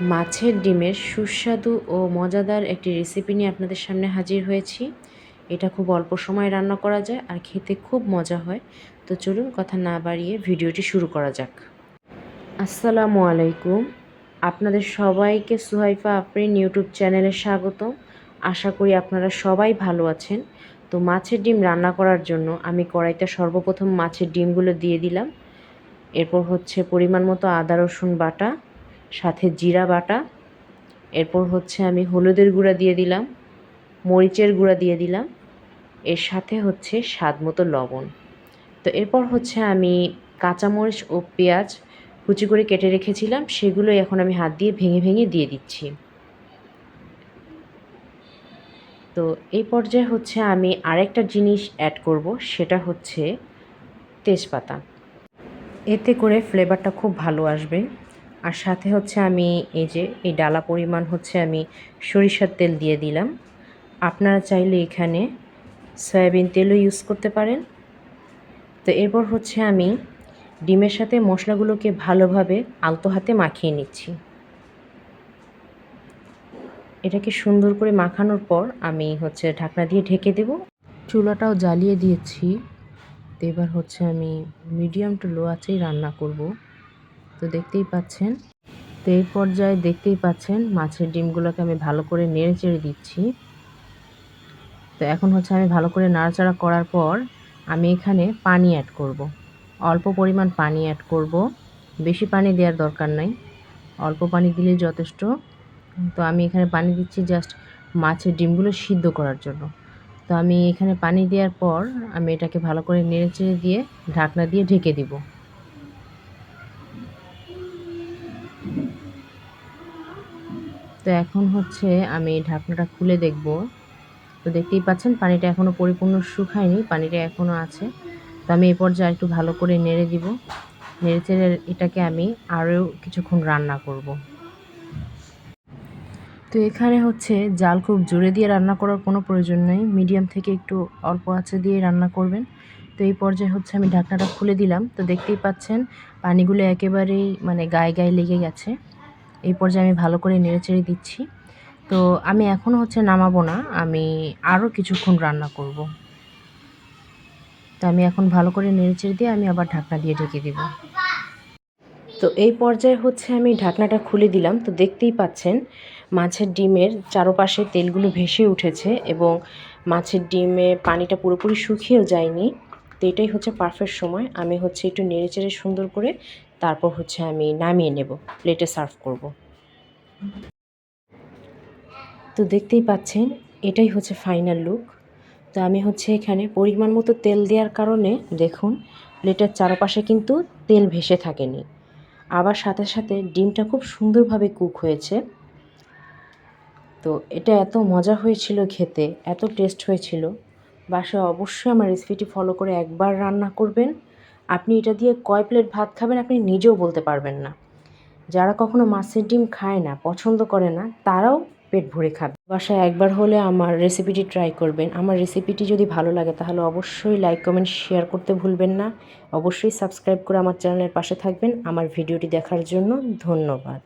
মাছের ডিমের সুস্বাদু ও মজাদার একটি রেসিপি নিয়ে আপনাদের সামনে হাজির হয়েছি। এটা খুব অল্প সময় রান্না করা যায় আর খেতে খুব মজা হয়। তো চলুন কথা না বাড়িয়ে ভিডিওটি শুরু করা যাক। আসসালামু আলাইকুম। আপনাদের সবাইকে সুহাইফা আফরিন ইউটিউব চ্যানেলে স্বাগত আশা করি আপনারা সবাই ভালো আছেন। তো মাছের ডিম রান্না করার জন্য আমি কড়াইতে সর্বপ্রথম মাছের ডিমগুলো দিয়ে দিলাম। এরপর হচ্ছে পরিমাণ মতো আদা, রসুন বাটা সাথে জিরা বাটা, এরপর হচ্ছে আমি হলুদের গুঁড়া দিয়ে দিলাম, মরিচের গুঁড়া দিয়ে দিলাম, এর সাথে হচ্ছে স্বাদ মতো লবণ। তো এরপর হচ্ছে আমি কাঁচামরিচ ও পেঁয়াজ কুচি করে কেটে রেখেছিলাম সেগুলো এখন আমি হাত দিয়ে ভেঙে ভেঙে দিয়ে দিচ্ছি। তো এই পর্যায়ে হচ্ছে আমি আরেকটা জিনিস অ্যাড করব, সেটা হচ্ছে তেজপাতা। এতে করে ফ্লেভারটা খুব ভালো আসবে। আর সাথে হচ্ছে আমি এই যে, এই ডালা পরিমাণ হচ্ছে আমি সরিষার তেল দিয়ে দিলাম। আপনারা চাইলে এখানে সয়াবিন তেলও ইউজ করতে পারেন। তো এরপর হচ্ছে আমি ডিমের সাথে মশলাগুলোকে ভালোভাবে আলতো হাতে মাখিয়ে নিচ্ছি। এটাকে সুন্দর করে মাখানোর পর আমি হচ্ছে ঢাকনা দিয়ে ঢেকে দেব। চুলাটাও জ্বালিয়ে দিয়েছি। তো এবার হচ্ছে আমি মিডিয়াম টু লো আছেই রান্না করব। তো দেখতেই পাচ্ছেন। তো এই পর্যায়ে দেখতেই পাচ্ছেন মাছের ডিমগুলোকে আমি ভালো করে নেড়ে চেড়ে দিচ্ছি। তো এখন হচ্ছে আমি ভালো করে নাড়াচাড়া করার পর আমি এখানে পানি অ্যাড করব। অল্প পরিমাণ পানি অ্যাড করব। বেশি পানি দেওয়ার দরকার নাই। অল্প পানি দিলেই যথেষ্ট। তো আমি এখানে পানি দিচ্ছি জাস্ট মাছের ডিমগুলো সিদ্ধ করার জন্য। তো আমি এখানে পানি দেওয়ার পর আমি এটাকে ভালো করে নেড়ে চেড়ে দিয়ে ঢাকনা দিয়ে ঢেকে দিব। তো এখন হচ্ছে আমি ঢাকনাটা খুলে দেখব। তো দেখতেই পাচ্ছেন, পানিটা এখনও পরিপূর্ণ শুকায়নি, পানিটা এখনও আছে। তো আমি এই পর্যায়ে একটু ভালো করে নেড়ে দিব। নেড়ে চেড়ে এটাকে আমি আরও কিছুক্ষণ রান্না করব। তো এখানে হচ্ছে জাল খুব জোরে দিয়ে রান্না করার কোনো প্রয়োজন নেই। মিডিয়াম থেকে একটু অল্প আঁচে দিয়ে রান্না করবেন। তো এই পর্যায়ে হচ্ছে আমি ঢাকনাটা খুলে দিলাম। তো দেখতেই পাচ্ছেন, পানিগুলো একেবারেই মানে গায়ে গায়ে লেগে গেছে। এই পর্যায়ে আমি ভালো করে নেড়েচেড়ে দিচ্ছি। তো আমি এখনও হচ্ছে নামাবো না, আমি আরও কিছুক্ষণ রান্না করব। তো আমি এখন ভালো করে নেড়েচেড়ে দিয়ে আমি আবার ঢাকনা দিয়ে ঢেকে দেব। তো এই পর্যায়ে হচ্ছে আমি ঢাকনাটা খুলে দিলাম। তো দেখতেই পাচ্ছেন, মাছের ডিমের চারপাশে তেলগুলো ভেসে উঠেছে এবং মাছের ডিমে পানিটা পুরোপুরি শুকিয়েও যায়নি। তো এটাই হচ্ছে পারফেক্ট সময়। আমি হচ্ছে একটু নেড়েচেড়ে সুন্দর করে তারপর হচ্ছে আমি নামিয়ে নেব প্লেটে সার্ভ করব। তো দেখতেই পাচ্ছেন, এটাই হচ্ছে ফাইনাল লুক তো আমি হচ্ছে এখানে পরিমাণ মতো তেল দেওয়ার কারণে দেখুন প্লেটের চারপাশে কিন্তু তেল ভেসে থাকেনি। আবার সাথে সাথে ডিমটা খুব সুন্দরভাবে কুক হয়েছে। তো এটা এত মজা হয়েছিল খেতে, এত টেস্ট হয়েছিল। বাসায় অবশ্যই আমার রেসিপিটি ফলো করে একবার রান্না করবেন। আপনি এটা দিয়ে কয় প্লেট ভাত খাবেন আপনি নিজেও বলতে পারবেন না। যারা কখনো মাছের ডিম খায় না, পছন্দ করে না, তারাও পেট ভরে খাবে। বাসায় একবার হলে আমার রেসিপিটি ট্রাই করবেন। আমার রেসিপিটি যদি ভালো লাগে তাহলে অবশ্যই লাইক কমেন্ট শেয়ার করতে ভুলবেন না। অবশ্যই সাবস্ক্রাইব করে আমার চ্যানেলের পাশে থাকবেন। আমার ভিডিওটি দেখার জন্য ধন্যবাদ।